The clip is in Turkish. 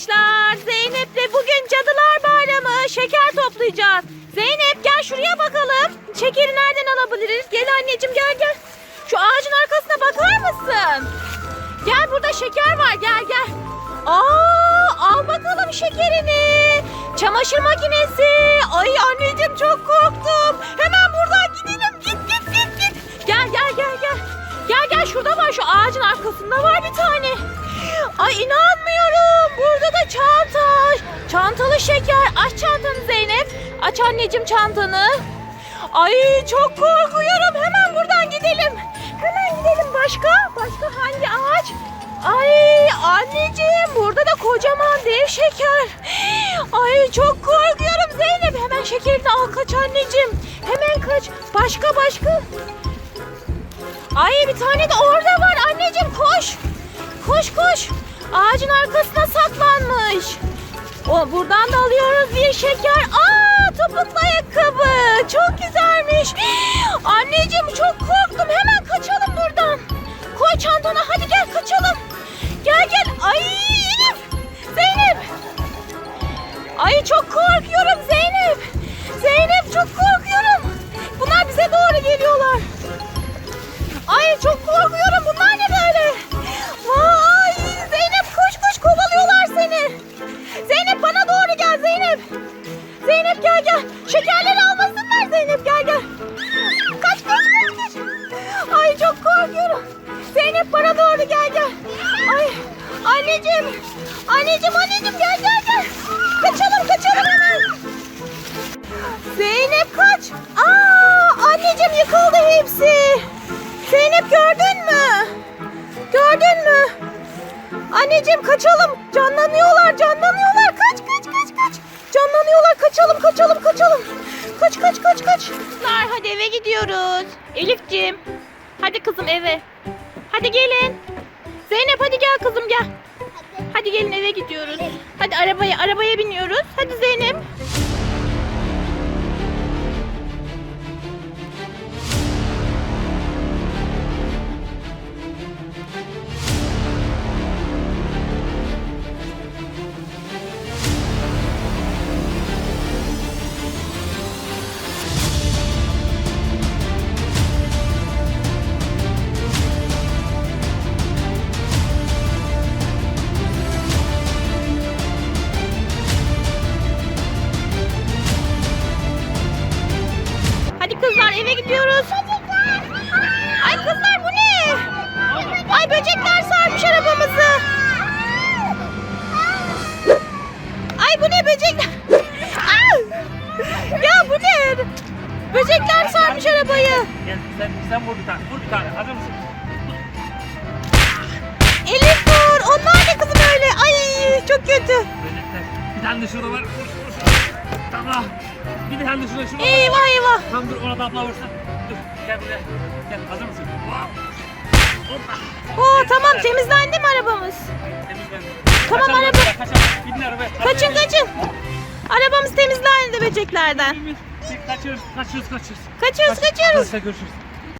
arkadaşlar. Zeynep'le bugün Cadılar Bayramı şeker toplayacağız. Zeynep gel şuraya bakalım. Şekeri nereden alabiliriz? Gel anneciğim gel gel. Şu ağacın arkasına bakar mısın? Gel burada şeker var gel gel. Aa, al bakalım şekerini. Çamaşır makinesi. Ay anneciğim çok korktum. Hemen buradan gidelim. Git git git git. Gel gel gel gel. Gel gel şurada var şu ağacın arkasında var bir tane. Ay inanmıyorum. Burada da çanta. Çantalı şeker. Aç çantanı Zeynep. Aç anneciğim çantanı. Ay çok korkuyorum. Hemen buradan gidelim. Hemen gidelim. Başka? Başka hangi ağaç? Ay anneciğim burada da kocaman dev şeker. Ay çok korkuyorum Zeynep. Hemen şekerini al kaç anneciğim. Hemen kaç. Başka başka. Ay bir tane de orada var anneciğim koş. Koş koş. Ağacın arkasına saklanmış. O buradan da alıyoruz bir şeker. Aa topuklu ayakkabı. Çok Zeynep gel gel. Şekerleri almasınlar Zeynep gel gel. Kaç kaç kaç kaç. Ay çok korkuyorum. Zeynep bana doğru gel gel. Ay anneciğim. Anneciğim anneciğim gel gel gel. Kaçalım kaçalım hemen. Zeynep kaç. Aa anneciğim yıkıldı hepsi. Zeynep gördün mü? Gördün mü? Anneciğim kaçalım. Canlanıyorlar, canlanıyorlar. Kaçalım. Kaç, kaç, kaç, kaç. Nar, hadi eve gidiyoruz. Elifciğim. Hadi kızım eve. Hadi gelin. Zeynep hadi gel kızım gel. Hadi gelin eve gidiyoruz. Hadi arabaya, arabaya biniyoruz. Hadi Zeynep. Böcekler sarmış arabayı. Gel sen, sen vur bir tane, vur bir tane. Hazır mısın? Elif dur. Onlar ne kızım öyle? Ay çok kötü. Böcekler. Bir tane de şurada var. Vur, vur, vur. Tamam. Bir tane de şurada, şurada. Eyvah eyvah. Tam dur, ona da abla vursun. Dur, gel buraya. Gel, hazır mısın? Wow. Hoppa. Oo tamam temizlendi mi arabamız? Temizlendi. Tamam, Kaçalım araba- Kaçalım. Kaçın kaçın. Arabamız temizlendi böceklerden. Kaçıyoruz, kaçıyoruz, kaçıyoruz. Kaçıyoruz kaçıyoruz. Arkadaşlar görüşürüz.